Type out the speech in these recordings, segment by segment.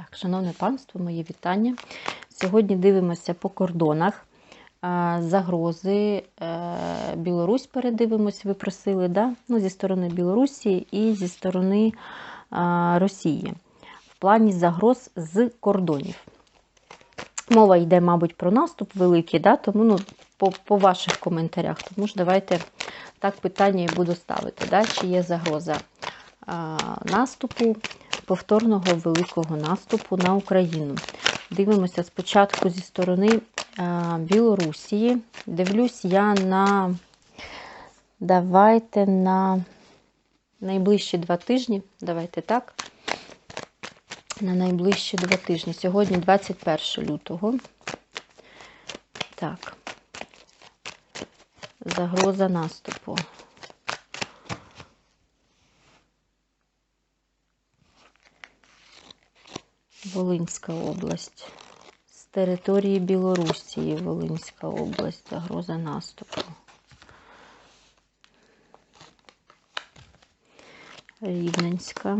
Так, шановне панство, мої вітання. Сьогодні дивимося по кордонах. Загрози е, Білорусь передивимось, ви просили, да? ну, зі сторони Білорусі і зі сторони Росії. В плані загроз з кордонів. Мова йде, мабуть, про наступ великий, да? тому ну, по, по ваших коментарях. Тому ж давайте так питання і буду ставити. Да? Чи є загроза наступу, повторного великого наступу на Україну? Дивимося спочатку зі сторони а, Білорусії. Дивлюсь я на давайте на найближчі два тижні. Давайте так. На найближчі два тижні. Сьогодні 21 лютого. Так. Загроза наступу. Волинська область. З території Білорусі Волинська область. Загроза наступу. Рівненська.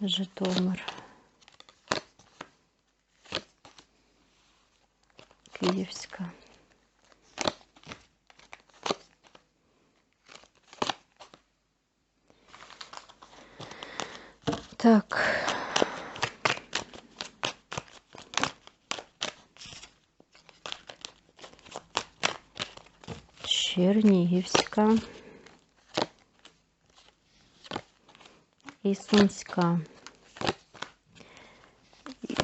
Житомир. Так. Чернігівська. І Сумська.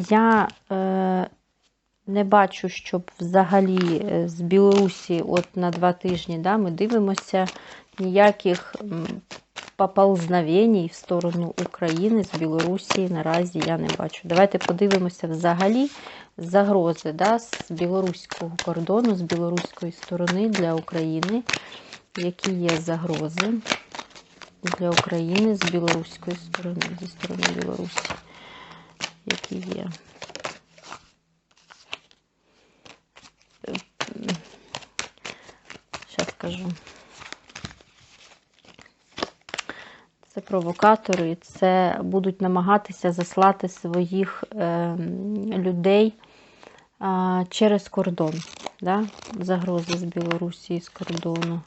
Я е, не бачу, щоб взагалі е, з Білорусі от на два тижні да, ми дивимося ніяких поползновень в сторону України з Білорусі наразі я не бачу. Давайте подивимося взагалі загрози да, з білоруського кордону, з білоруської сторони для України. Які є загрози для України з білоруської сторони, зі сторони Білорусі? Які є? Зараз скажу. Провокатори, це будуть намагатися заслати своїх е, людей через кордон. Да? Загрози з Білорусі з кордону.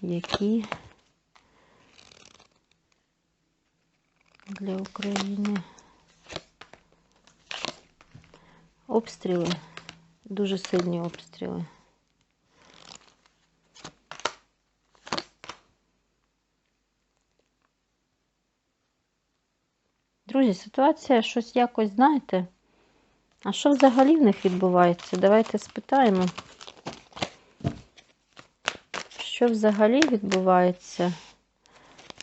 Які для України обстріли, дуже сильні обстріли. Друзі, ситуація щось якось, знаєте, а що взагалі в них відбувається? Давайте спитаємо, що взагалі відбувається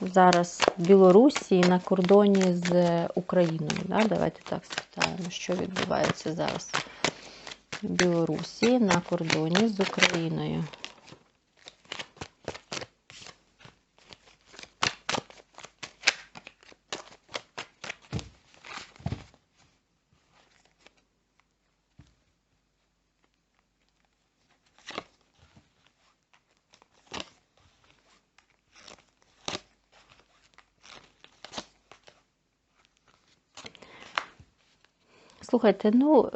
зараз в Білорусі на кордоні з Україною. Да? Давайте так спитаємо, що відбувається зараз в Білорусі на кордоні з Україною. Слухайте, ну,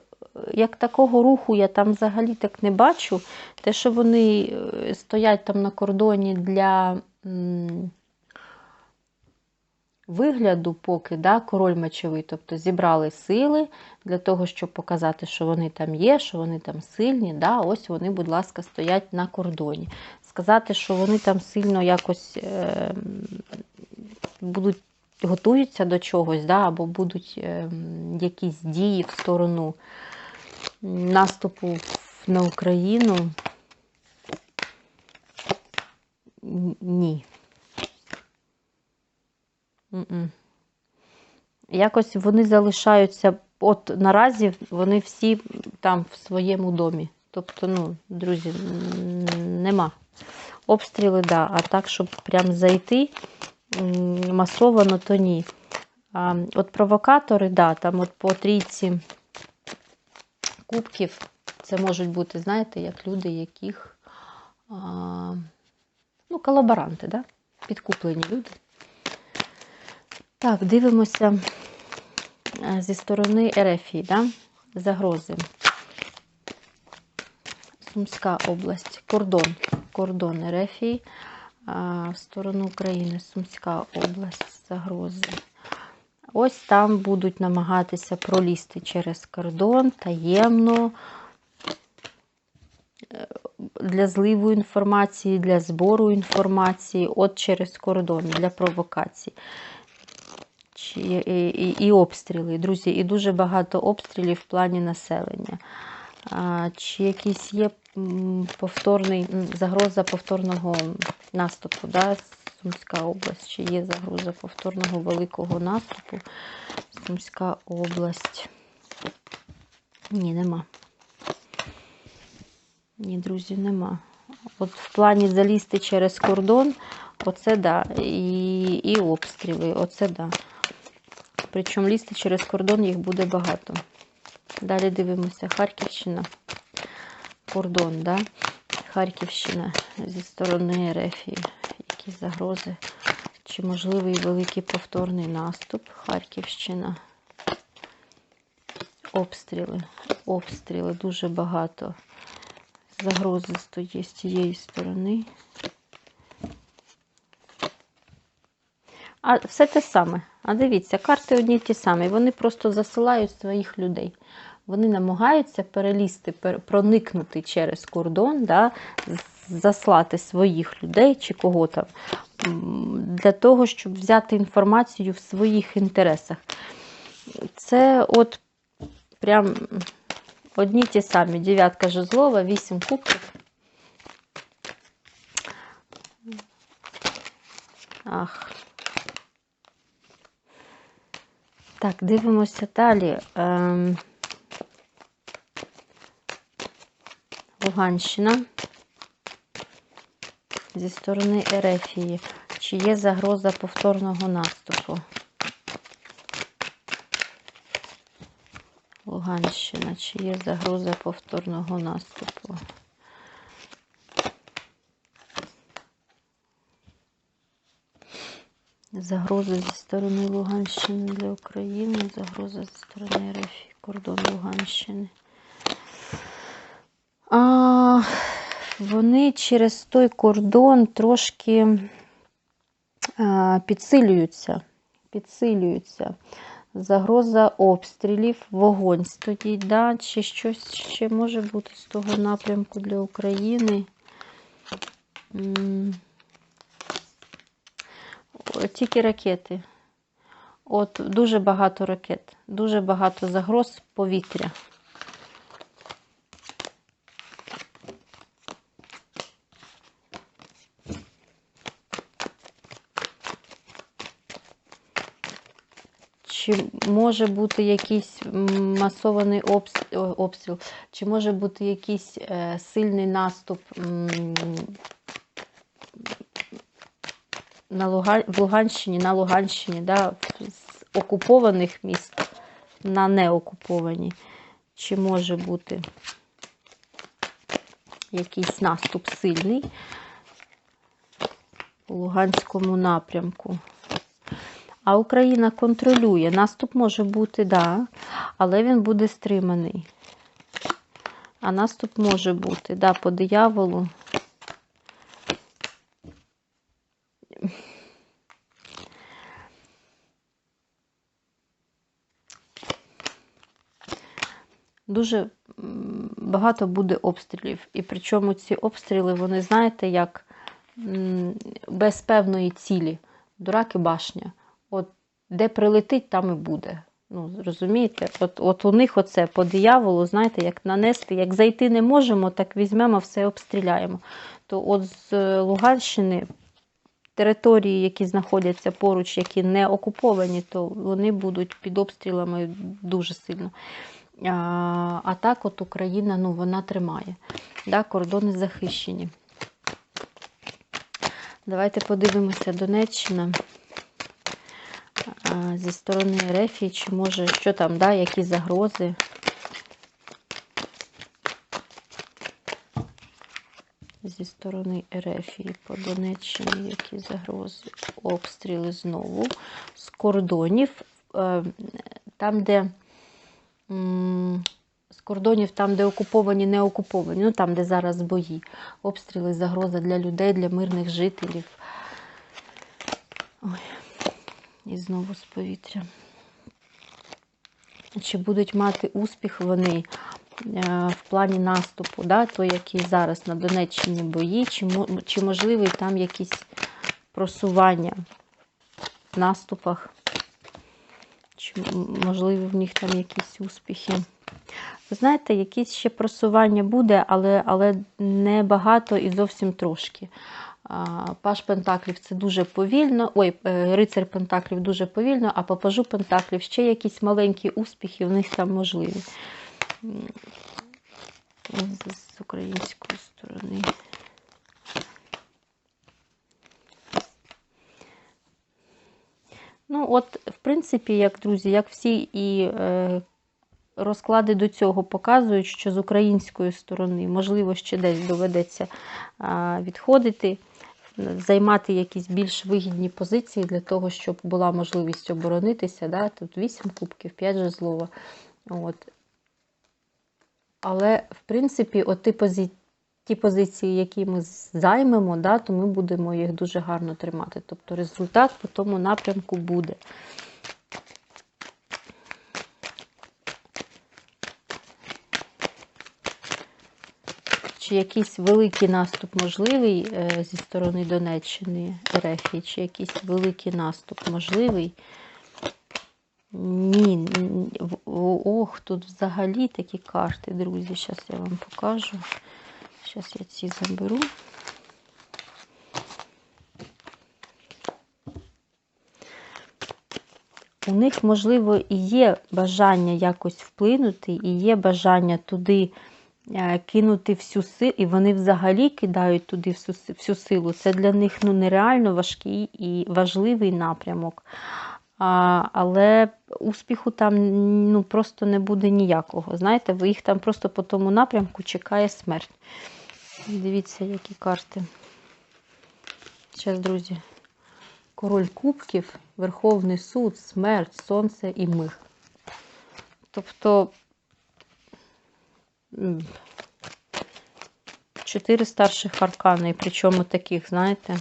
як такого руху я там взагалі так не бачу. Те, що вони стоять там на кордоні для вигляду, поки да, король мечовий, тобто зібрали сили для того, щоб показати, що вони там є, що вони там сильні. Да, Ось вони, будь ласка, стоять на кордоні. Сказати, що вони там сильно якось е, будуть готуються до чогось, да, або будуть е, якісь дії в сторону наступу на Україну. Ні. Якось вони залишаються, от наразі вони всі там в своєму домі. Тобто, ну, друзі, нема. Обстріли, да, а так, щоб прям зайти масовано, то ні. А, От провокатори, да, там от по трійці кубків, це можуть бути, знаєте, як люди, яких а, ну, колаборанти, да? підкуплені люди. Так, дивимося зі сторони Ерефії, да? загрози. Сумська область, кордон, кордон Ерефії, в сторону України, Сумська область, загрози. Ось там будуть намагатися пролізти через кордон таємно е, для зливу інформації, для збору інформації, от через кордон, для провокацій. І, і, і обстріли, друзі, і дуже багато обстрілів в плані населення. А, Чи якийсь є повторний, загроза повторного наступу, да? Сумська область, чи є загроза повторного великого наступу? Сумська область. Ні, нема. Ні, друзі, нема. От в плані залізти через кордон, оце да. І, і обстріли, оце да. Причому лізти через кордон їх буде багато. Далі дивимося Харківщина. Кордон, да? Харківщина зі сторони Ерефії. Які загрози? Чи можливий великий повторний наступ? Харківщина. Обстріли. Обстріли дуже багато. Загрози стоїть з цієї сторони. А все те саме. А дивіться, карти одні ті самі. Вони просто засилають своїх людей. Вони намагаються перелізти, проникнути через кордон, да, заслати своїх людей чи кого там, для того, щоб взяти інформацію в своїх інтересах. Це от прям одні ті самі. Дев'ятка жезлова, вісім кубків. Ах. Так, дивимося далі. Ем... Луганщина зі сторони Ерефії. Чи є загроза повторного наступу? Луганщина, чи є загроза повторного наступу? Загроза зі сторони Луганщини для України, загроза зі сторони РФ, кордон Луганщини. Вони через той кордон трошки підсилюються. Підсилюються. Загроза обстрілів, вогонь стоїть, да? чи щось ще може бути з того напрямку для України. Тільки ракети. От дуже багато ракет, дуже багато загроз повітря. Чи може бути якийсь масований обс- обстріл, чи може бути якийсь е, сильний наступ на Луга... в Луганщині, на Луганщині, да, з окупованих міст на неокуповані. Чи може бути якийсь наступ сильний у Луганському напрямку? А Україна контролює. Наступ може бути, да, але він буде стриманий. А наступ може бути, да, по дияволу. Дуже багато буде обстрілів. І причому ці обстріли, вони, знаєте, як без певної цілі. Дурак і башня. Де прилетить, там і буде. Ну, розумієте? От, от у них оце по дияволу, знаєте, як нанести, як зайти не можемо, так візьмемо, все обстріляємо. То от з е, Луганщини території, які знаходяться поруч, які не окуповані, то вони будуть під обстрілами дуже сильно. А, а так, от Україна, ну, вона тримає. Да, кордони захищені. Давайте подивимося Донеччина зі сторони Рефії, чи може, що там, да, які загрози. Зі сторони Ерефії по Донеччині, які загрози, обстріли знову з кордонів, е, там, де з кордонів, там, де окуповані, не окуповані, ну там, де зараз бої, обстріли, загроза для людей, для мирних жителів. Ой, і знову з повітря. Чи будуть мати успіх вони е, в плані наступу, да, то, які зараз на Донеччині бої, чи, чи можливі там якісь просування в наступах, чи м- можливі в них там якісь успіхи. Ви знаєте, якісь ще просування буде, але, але не багато і зовсім трошки. Паш Пентаклів це дуже повільно. Ой, е, рицар Пентаклів дуже повільно, а по пажу Пентаклів ще якісь маленькі успіхи в них там можливі. З, української сторони. Ну, от, в принципі, як друзі, як всі і е, розклади до цього показують, що з української сторони, можливо, ще десь доведеться а, відходити, займати якісь більш вигідні позиції для того, щоб була можливість оборонитися. Да? Тут 8 кубків, 5 жезлова. От. Але, в принципі, от ті, пози... ті позиції, які ми займемо, да, то ми будемо їх дуже гарно тримати. Тобто результат по тому напрямку буде. Чи якийсь великий наступ можливий е, зі сторони Донеччини РФ, чи якийсь великий наступ можливий? Ні, ох, тут взагалі такі карти, друзі. Зараз я вам покажу. Зараз я ці заберу. У них, можливо, і є бажання якось вплинути, і є бажання туди кинути всю силу, і вони взагалі кидають туди всю, всю силу. Це для них ну, нереально важкий і важливий напрямок. А, але успіху там ну, просто не буде ніякого. Знаєте, ви їх там просто по тому напрямку чекає смерть. Дивіться, які карти. Зараз, друзі. Король кубків, Верховний суд, смерть, сонце і мир. Тобто чотири старших аркани, і причому таких, знаєте.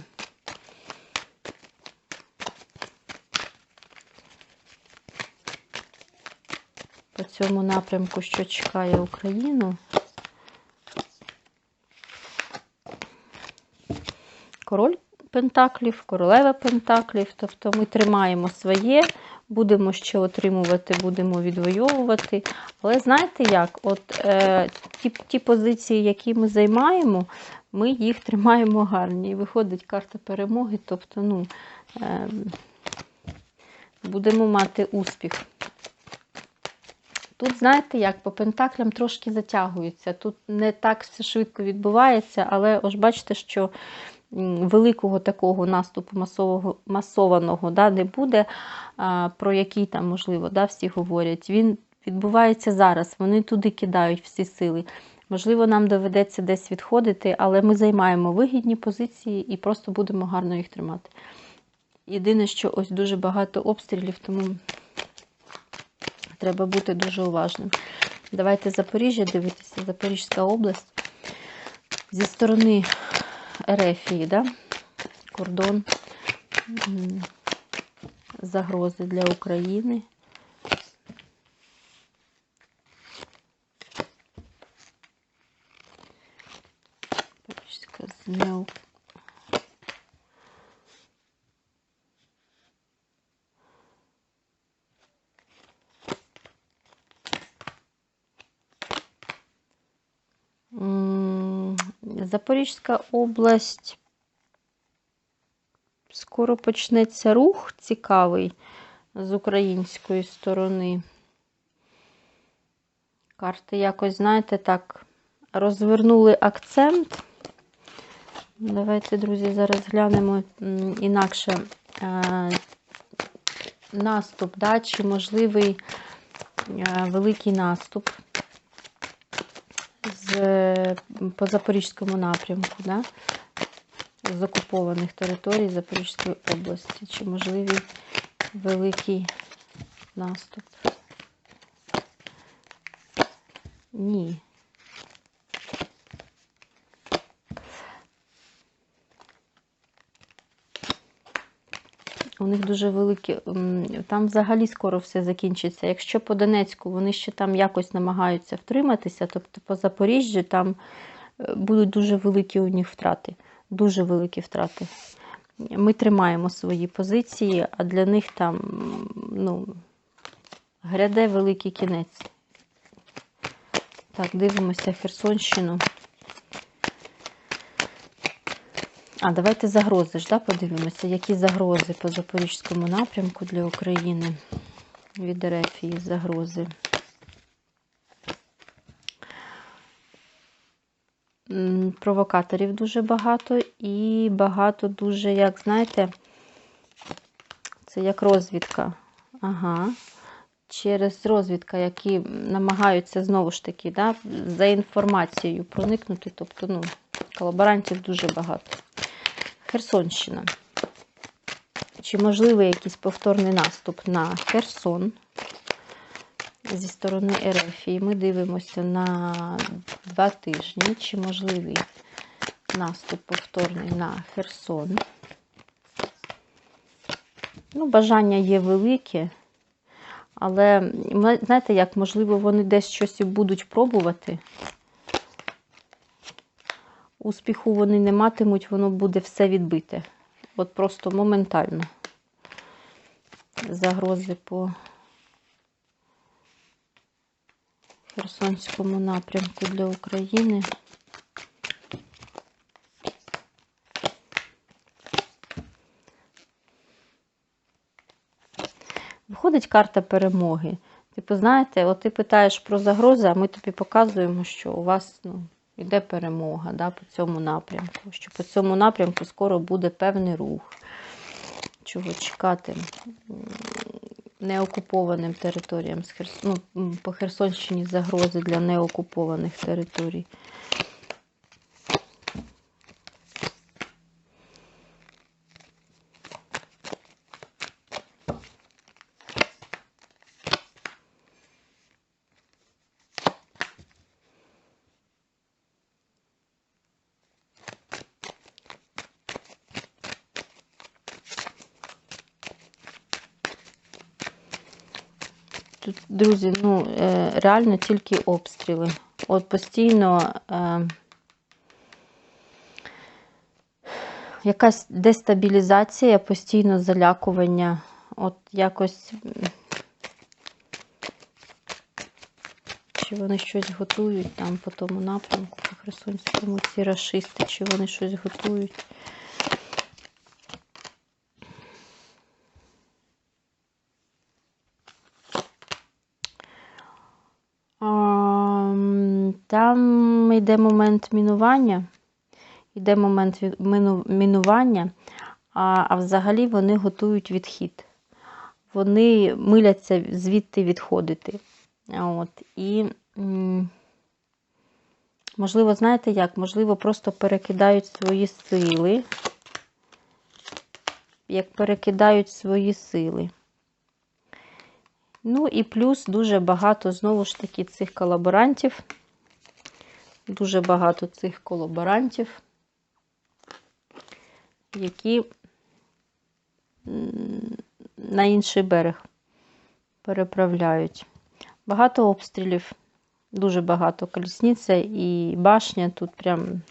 По цьому напрямку, що чекає Україну. Король Пентаклів, королева Пентаклів. Тобто ми тримаємо своє, будемо ще отримувати, будемо відвоювати. Але знаєте як? От е, ті, ті позиції, які ми займаємо, ми їх тримаємо гарні. І виходить карта перемоги. Тобто, ну, е, будемо мати успіх. Тут, знаєте, як по пентаклям трошки затягується. Тут не так все швидко відбувається, але ось бачите, що великого такого наступу масового, масованого да, не буде, про який там, можливо, да, всі говорять. Він відбувається зараз. Вони туди кидають всі сили. Можливо, нам доведеться десь відходити, але ми займаємо вигідні позиції і просто будемо гарно їх тримати. Єдине, що ось дуже багато обстрілів, тому треба бути дуже уважним. Давайте Запоріжжя дивитися, Запорізька область. Зі сторони Ерефії, да? кордон, загрози для України. Запорізька ЗМЕУ. М, Запорізька область. Скоро почнеться рух цікавий з української сторони. Карти якось, знаєте, так, розвернули акцент. Давайте, друзі, зараз глянемо інакше е, наступ, да, чи можливий е, великий наступ з по Запорізькому напрямку, да? з окупованих територій Запорізької області. Чи можливий великий наступ? Ні. У них дуже великі. Там взагалі скоро все закінчиться. Якщо по Донецьку вони ще там якось намагаються втриматися, тобто по Запоріжжю там е, будуть дуже великі у них втрати. Дуже великі втрати. Ми тримаємо свої позиції, а для них там ну, гряде великий кінець. Так, дивимося Херсонщину. А, давайте загрози ж, да, подивимося, які загрози по Запорізькому напрямку для України від Ерефії загрози. Провокаторів дуже багато і багато дуже, як знаєте, це як розвідка. Ага. Через розвідка, які намагаються знову ж таки да, за інформацією проникнути. Тобто, ну, колаборантів дуже багато. Херсонщина. Чи можливий якийсь повторний наступ на Херсон зі сторони Ерефії? Ми дивимося на два тижні. Чи можливий наступ повторний на Херсон? Ну, бажання є велике, але знаєте, як, можливо, вони десь щось і будуть пробувати. Успіху вони не матимуть, воно буде все відбите. От просто моментально. Загрози по Херсонському напрямку для України. Виходить карта перемоги. Типу, знаєте, от ти питаєш про загрози, а ми тобі показуємо, що у вас ну, йде перемога да, по цьому напрямку. Що по цьому напрямку скоро буде певний рух. Чого чекати неокупованим територіям з ну, по Херсонщині загрози для неокупованих територій. Тут, друзі, ну, е, реально тільки обстріли. От постійно е, якась дестабілізація, постійно залякування. От якось. Чи вони щось готують там по тому напрямку, по Херсонському, ці рашисти, чи вони щось готують. Там йде момент мінування. Йде момент мінування, а, а взагалі вони готують відхід. Вони миляться звідти відходити. От. І, можливо, знаєте як? Можливо, просто перекидають свої сили. Як перекидають свої сили. Ну і плюс дуже багато, знову ж таки, цих колаборантів. Дуже багато цих колаборантів, які на інший берег переправляють. Багато обстрілів, дуже багато колісниця і башня тут прям.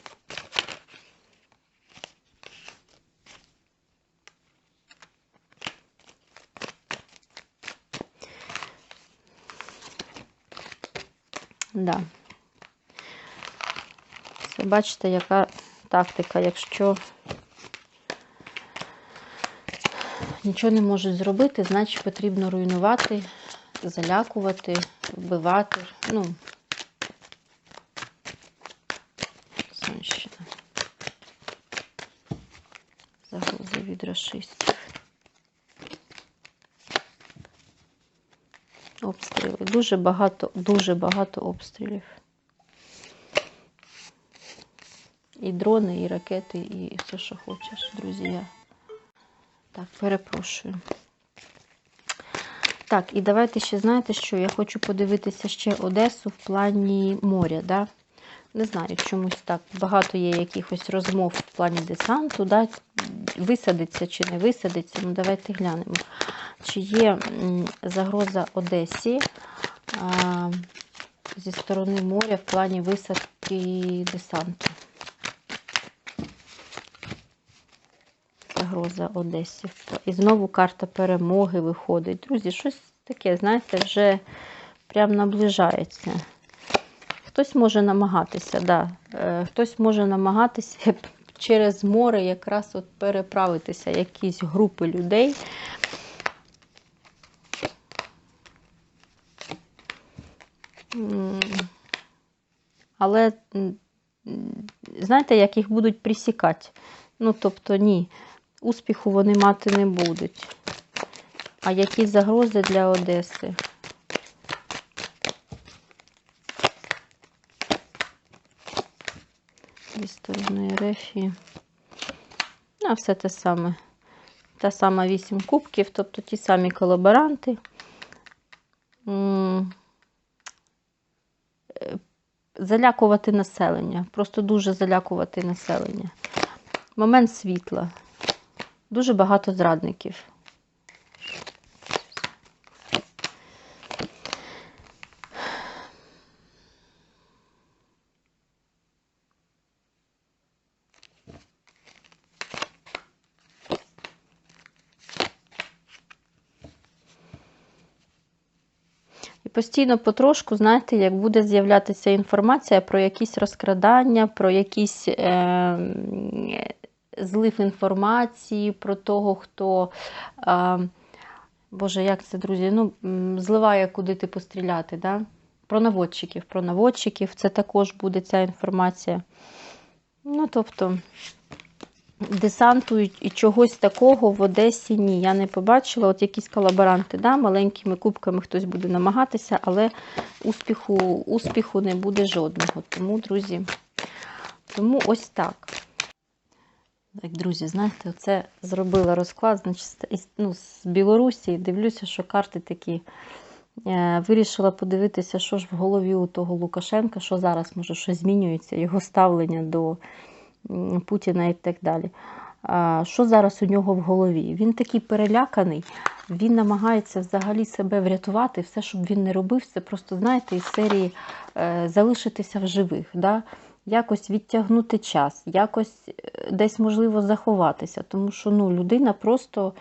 Да. Це бачите, яка тактика, якщо нічого не можуть зробити, значить потрібно руйнувати, залякувати, вбивати. Ну, Сонщина. Загрози від расистів. Обстріли. Дуже багато, дуже багато обстрілів. І дрони, і ракети, і все, що хочеш, друзі. Я так, перепрошую. Так, і давайте ще знаєте, що я хочу подивитися ще Одесу в плані моря. Да? Не знаю, чомусь так багато є якихось розмов в плані десанту, да? висадиться чи не висадиться. Ну, давайте глянемо. Чи є загроза Одесі а, зі сторони моря в плані висадки десанту? Загроза Одесі. І знову карта перемоги виходить. Друзі, щось таке, знаєте, вже прям наближається. Хтось може намагатися, да. Е, хтось може намагатися через море якраз от переправитися якісь групи людей. Але знаєте, як їх будуть присікати? Ну, тобто, ні, успіху вони мати не будуть. А які загрози для Одеси? Зі сторони Рефі. А все те саме. Та сама вісім кубків, тобто ті самі колаборанти. Е, Залякувати населення. Просто дуже залякувати населення. Момент світла. Дуже багато зрадників. Постійно потрошку, знаєте, як буде з'являтися інформація про якісь розкрадання, про якісь е, злив інформації, про того, хто. Е, Боже, як це, друзі? Ну, зливає, куди ти постріляти. Да? Про наводчиків, про наводчиків, це також буде ця інформація. Ну, тобто, десанту і чогось такого в Одесі ні. Я не побачила. От якісь колаборанти, да, маленькими кубками хтось буде намагатися, але успіху, успіху не буде жодного. Тому, друзі, тому ось так. Так, друзі, знаєте, оце зробила розклад значить, ну, з Білорусі. Дивлюся, що карти такі. Е, Вирішила подивитися, що ж в голові у того Лукашенка, що зараз може щось змінюється, його ставлення до Путіна і так далі. Що зараз у нього в голові? Він такий переляканий, він намагається взагалі себе врятувати. Все, щоб він не робив, це просто, знаєте, із серії е, залишитися в живих. Да? Якось відтягнути час, якось е, десь можливо заховатися, тому що ну, людина просто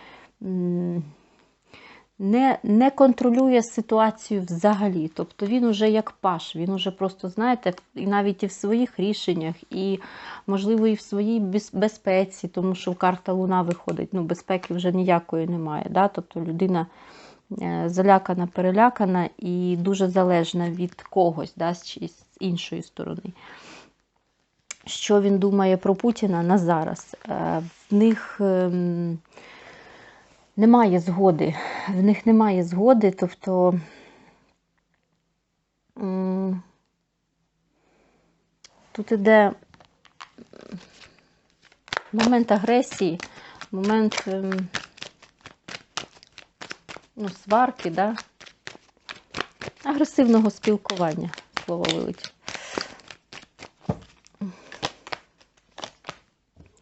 не, не контролює ситуацію взагалі. Тобто він уже як паш, він уже просто, знаєте, і навіть і в своїх рішеннях, і, можливо, і в своїй безпеці, тому що карта Луна виходить, ну, безпеки вже ніякої немає. Да? Тобто людина е, залякана, перелякана і дуже залежна від когось, да, з іншої сторони. Що він думає про Путіна на зараз? Е, В них ем, немає згоди. В них немає згоди, тобто тут іде момент агресії, момент ем, ну, сварки, да? агресивного спілкування, слово вилетіло.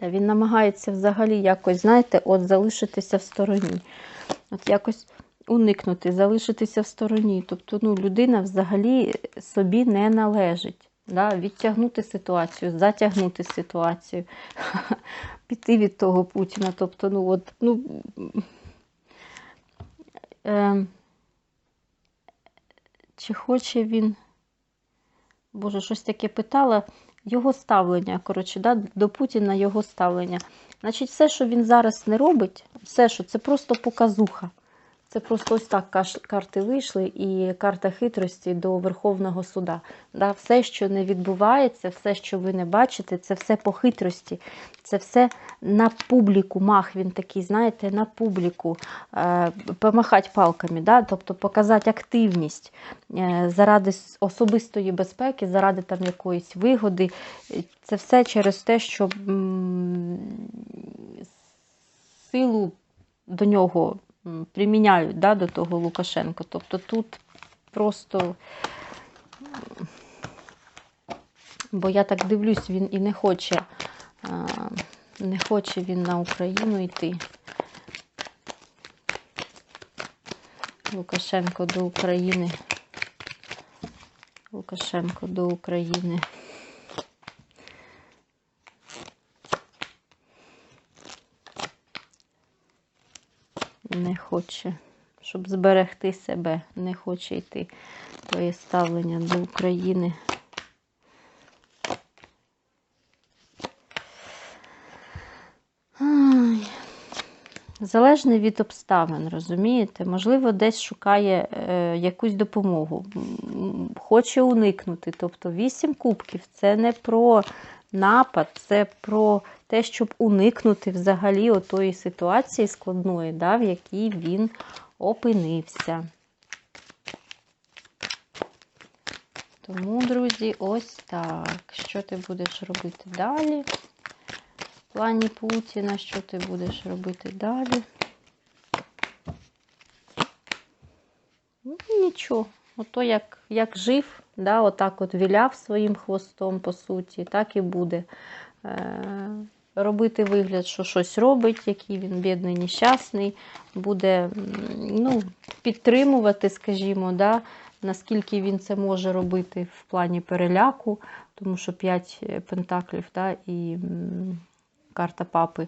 Він намагається взагалі якось, знаєте, от залишитися в стороні. От якось уникнути, залишитися в стороні. Тобто, ну, людина взагалі собі не належить. Да? Відтягнути ситуацію, затягнути ситуацію, піти від того Путіна. Тобто, ну, от, ну, е, чи хоче він. Боже, щось таке питала. Його ставлення, коротше, да, до Путіна його ставлення. Значить, все, що він зараз не робить, все, що це просто показуха. Це просто ось так карти вийшли, і карта хитрості до Верховного суда. Да, все, що не відбувається, все, що ви не бачите, це все по хитрості. Це все на публіку. Мах він такий, знаєте, на публіку. Е, помахати палками, да? тобто показати активність е, заради особистої безпеки, заради там якоїсь вигоди. Це все через те, що силу до нього приміняють да, до того Лукашенко. Тобто тут просто. Бо я так дивлюсь, він і не хоче, не хоче він на Україну йти. Лукашенко до України. Лукашенко до України. Не хоче, щоб зберегти себе, не хоче йти твоє ставлення до України. Залежно від обставин, розумієте? Можливо, десь шукає е, якусь допомогу, хоче уникнути. Тобто вісім кубків це не про напад, це про те, щоб уникнути взагалі отої ситуації складної, да, в якій він опинився. Тому, друзі, ось так. Що ти будеш робити далі? Плані Путіна, що ти будеш робити далі? Ну, нічого. Ото як, як жив, да, отак от віляв своїм хвостом, по суті, так і буде. Е, робити вигляд, що щось робить, який він бідний, нещасний, буде ну, підтримувати, скажімо, да, наскільки він це може робити в плані переляку, тому що 5 пентаклів да, і карта папи,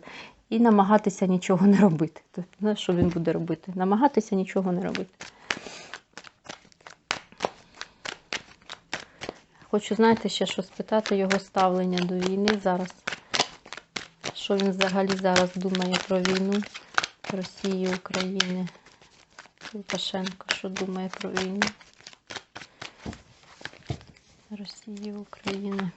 і намагатися нічого не робити. Тобто, що він буде робити? Намагатися нічого не робити. Хочу, знаєте, ще що спитати його ставлення до війни зараз. Що він взагалі зараз думає про війну Росії, України? Лукашенко, що думає про війну? Росії, України.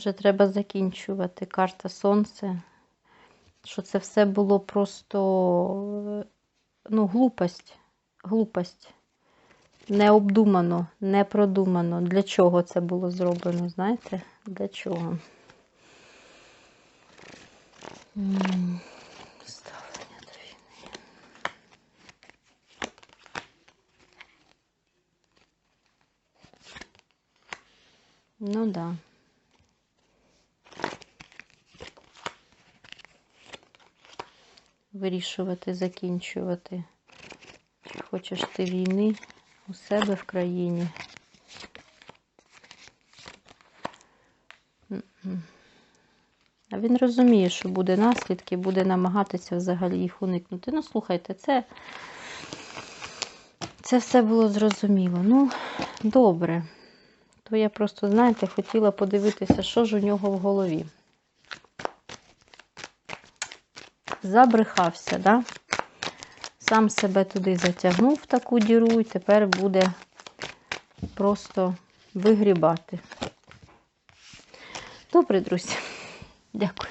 Вже треба закінчувати. Карта Сонце. Що це все було просто ну, глупость. Глупость. Необдумано, не продумано. Для чого це було зроблено, знаєте? Для чого? Ну так. Да. Вирішувати, закінчувати. Чи хочеш ти війни у себе в країні? А він розуміє, що буде наслідки, буде намагатися взагалі їх уникнути. Ну, слухайте, це, це все було зрозуміло. Ну, добре. То я просто, знаєте, хотіла подивитися, що ж у нього в голові. Забрехався, да? Сам себе туди затягнув в таку діру і тепер буде просто вигрібати. Добре, друзі. Дякую.